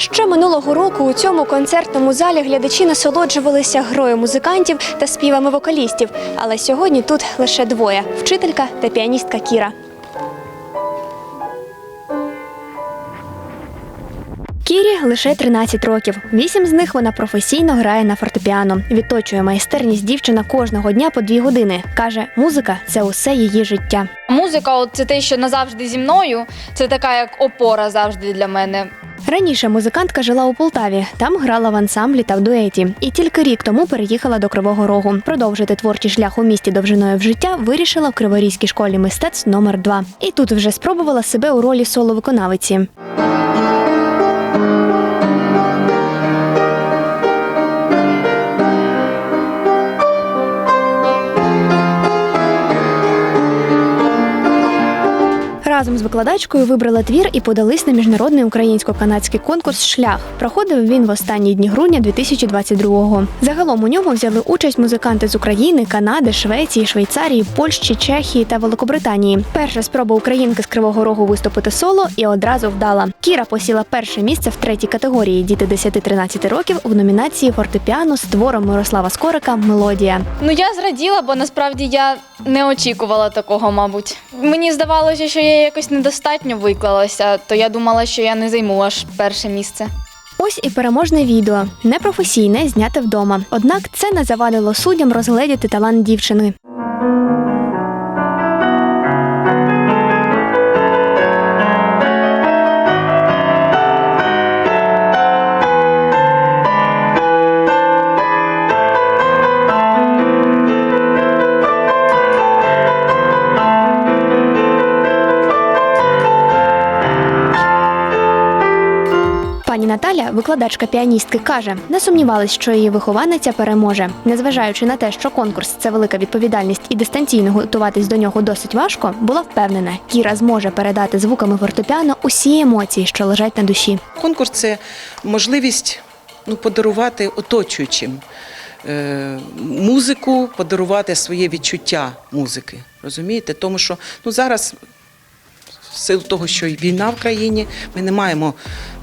Ще минулого року у цьому концертному залі глядачі насолоджувалися грою музикантів та співами вокалістів. Але сьогодні тут лише двоє вчителька та піаністка Кіра. Кірі лише 13 років. Вісім з них вона професійно грає на фортепіано. Відточує майстерність дівчина кожного дня по дві години. Каже, музика це усе її життя. Музика, це те, що назавжди зі мною. Це така як опора завжди для мене. Раніше музикантка жила у Полтаві, там грала в ансамблі та в дуеті. І тільки рік тому переїхала до Кривого Рогу. Продовжити творчий шлях у місті довжиною в життя вирішила в Криворізькій школі мистецтв номер 2 І тут вже спробувала себе у ролі соло-виконавиці. Разом з викладачкою вибрала твір і подались на міжнародний українсько-канадський конкурс Шлях. Проходив він в останні дні грудня 2022-го. Загалом у ньому взяли участь музиканти з України, Канади, Швеції, Швейцарії, Польщі, Чехії та Великобританії. Перша спроба українки з Кривого Рогу виступити соло і одразу вдала. Кіра посіла перше місце в третій категорії діти 10-13 років в номінації фортепіано з твором Мирослава Скорика Мелодія. Ну я зраділа, бо насправді я не очікувала такого, мабуть. Мені здавалося, що я якось недостатньо виклалася, то я думала, що я не займу аж перше місце. Ось і переможне відео, непрофесійне, зняте вдома. Однак це не завадило суддям розгледіти талант дівчини. Пані Наталя, викладачка піаністки, каже, не сумнівалась, що її вихованиця переможе. Незважаючи на те, що конкурс це велика відповідальність і дистанційно готуватись до нього досить важко, була впевнена, Кіра зможе передати звуками фортепіано усі емоції, що лежать на душі. Конкурс це можливість ну, подарувати оточуючим е, музику, подарувати своє відчуття музики. Розумієте? Тому що ну, зараз, в силу того, що і війна в країні, ми не маємо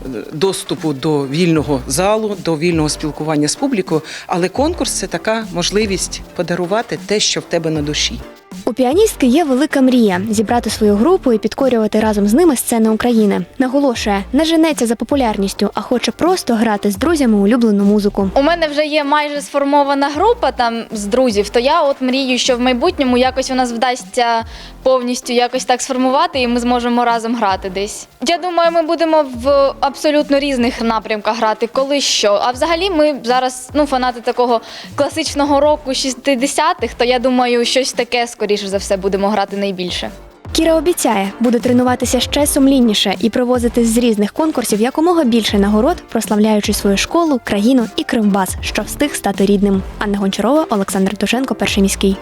е, доступу до вільного залу, до вільного спілкування з публікою, але конкурс це така можливість подарувати те, що в тебе на душі. У піаністки є велика мрія зібрати свою групу і підкорювати разом з ними сцени України. Наголошує, не женеться за популярністю, а хоче просто грати з друзями улюблену музику. У мене вже є майже сформована група там з друзів, то я от мрію, що в майбутньому якось у нас вдасться повністю якось так сформувати, і ми зможемо разом грати десь. Я думаю, ми будемо в абсолютно різних напрямках грати, коли що. А взагалі ми зараз ну, фанати такого класичного року 60-х, то я думаю, щось таке скоріше за все будемо грати найбільше. Кіра обіцяє, буде тренуватися ще сумлінніше і привозити з різних конкурсів якомога більше нагород, прославляючи свою школу, країну і Кримбас, що встиг стати рідним. Анна Гончарова, Олександр Тушенко, перший міський.